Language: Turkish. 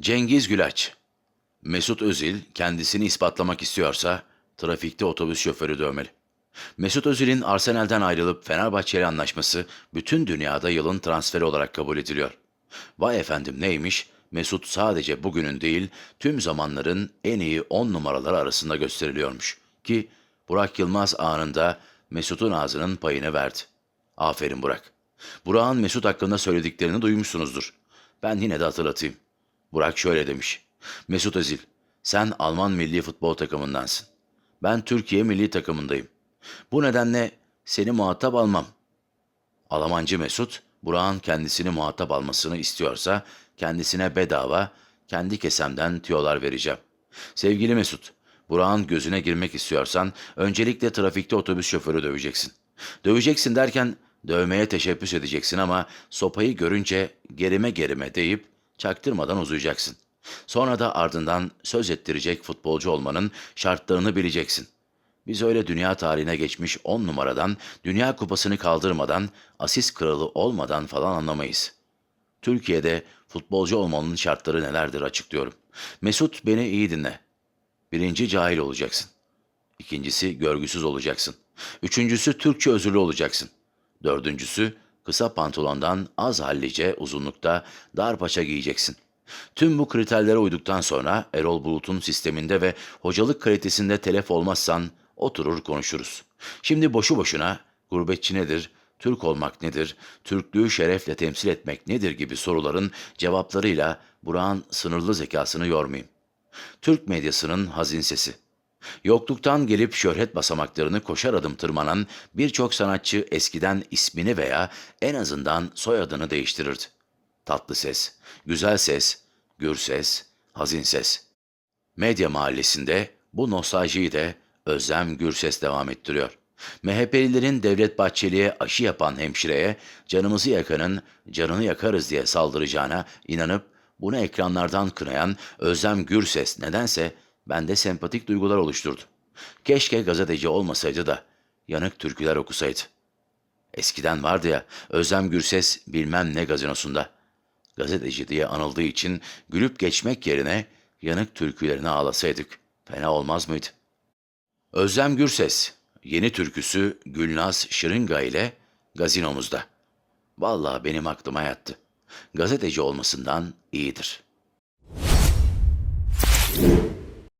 Cengiz Gülaç Mesut Özil kendisini ispatlamak istiyorsa trafikte otobüs şoförü dövmeli. Mesut Özil'in Arsenal'den ayrılıp Fenerbahçe ile anlaşması bütün dünyada yılın transferi olarak kabul ediliyor. Vay efendim neymiş? Mesut sadece bugünün değil, tüm zamanların en iyi 10 numaraları arasında gösteriliyormuş. Ki Burak Yılmaz anında Mesut'un ağzının payını verdi. Aferin Burak. Burak'ın Mesut hakkında söylediklerini duymuşsunuzdur. Ben yine de hatırlatayım. Burak şöyle demiş. Mesut Özil, sen Alman milli futbol takımındansın. Ben Türkiye milli takımındayım. Bu nedenle seni muhatap almam. Almancı Mesut, Burak'ın kendisini muhatap almasını istiyorsa kendisine bedava, kendi kesemden tüyolar vereceğim. Sevgili Mesut, Burak'ın gözüne girmek istiyorsan öncelikle trafikte otobüs şoförü döveceksin. Döveceksin derken dövmeye teşebbüs edeceksin ama sopayı görünce gerime gerime deyip çaktırmadan uzayacaksın. Sonra da ardından söz ettirecek futbolcu olmanın şartlarını bileceksin. Biz öyle dünya tarihine geçmiş 10 numaradan, dünya kupasını kaldırmadan, asist kralı olmadan falan anlamayız. Türkiye'de futbolcu olmanın şartları nelerdir açıklıyorum. Mesut beni iyi dinle. Birinci cahil olacaksın. İkincisi görgüsüz olacaksın. Üçüncüsü Türkçe özürlü olacaksın. Dördüncüsü kısa pantolondan az hallice uzunlukta dar paça giyeceksin. Tüm bu kriterlere uyduktan sonra Erol Bulut'un sisteminde ve hocalık kalitesinde telef olmazsan oturur konuşuruz. Şimdi boşu boşuna gurbetçi nedir, Türk olmak nedir, Türklüğü şerefle temsil etmek nedir gibi soruların cevaplarıyla Burak'ın sınırlı zekasını yormayayım. Türk medyasının hazin sesi. Yokluktan gelip şöhret basamaklarını koşar adım tırmanan birçok sanatçı eskiden ismini veya en azından soyadını değiştirirdi. Tatlı ses, güzel ses, gür ses, hazin ses. Medya mahallesinde bu nostaljiyi de Özlem Gürses devam ettiriyor. MHP'lilerin Devlet Bahçeli'ye aşı yapan hemşireye canımızı yakanın canını yakarız diye saldıracağına inanıp bunu ekranlardan kınayan Özlem Gürses nedense bende sempatik duygular oluşturdu. Keşke gazeteci olmasaydı da yanık türküler okusaydı. Eskiden vardı ya Özlem Gürses bilmem ne gazinosunda. Gazeteci diye anıldığı için gülüp geçmek yerine yanık türkülerini ağlasaydık fena olmaz mıydı? Özlem Gürses, yeni türküsü Gülnaz Şırınga ile gazinomuzda. Vallahi benim aklıma yattı. Gazeteci olmasından iyidir.''